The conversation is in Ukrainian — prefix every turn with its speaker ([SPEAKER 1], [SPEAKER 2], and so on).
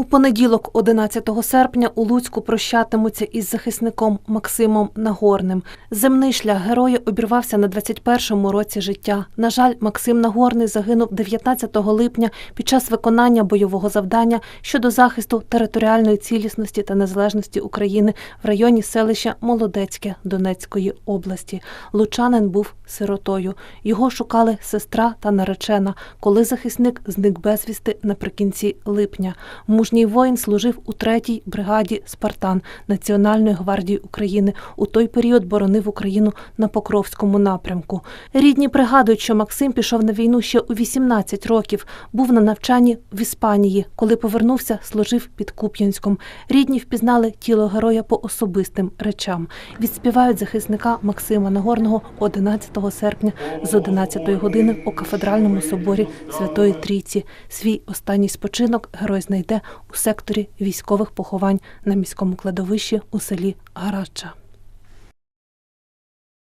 [SPEAKER 1] У понеділок, 11 серпня, у Луцьку прощатимуться із захисником Максимом Нагорним. Земний шлях героя обірвався на 21-му році життя. На жаль, Максим Нагорний загинув 19 липня під час виконання бойового завдання щодо захисту територіальної цілісності та незалежності України в районі селища Молодецьке Донецької області. Лучанин був сиротою. Його шукали сестра та наречена, коли захисник зник безвісти наприкінці липня. Мужній воїн служив у 3-й бригаді Спартан Національної гвардії України. У той період боронив Україну на Покровському напрямку. Рідні пригадують, що Максим пішов на війну ще у 18 років. Був на навчанні в Іспанії. Коли повернувся, служив під Куп'янськом. Рідні впізнали тіло героя по особистим речам. Відспівають захисника Максима Нагорного 11 серпня з 11 години у кафедральному соборі Святої Трійці. Свій останній спочинок герой знайде у секторі військових поховань на міському кладовищі у селі Гарача.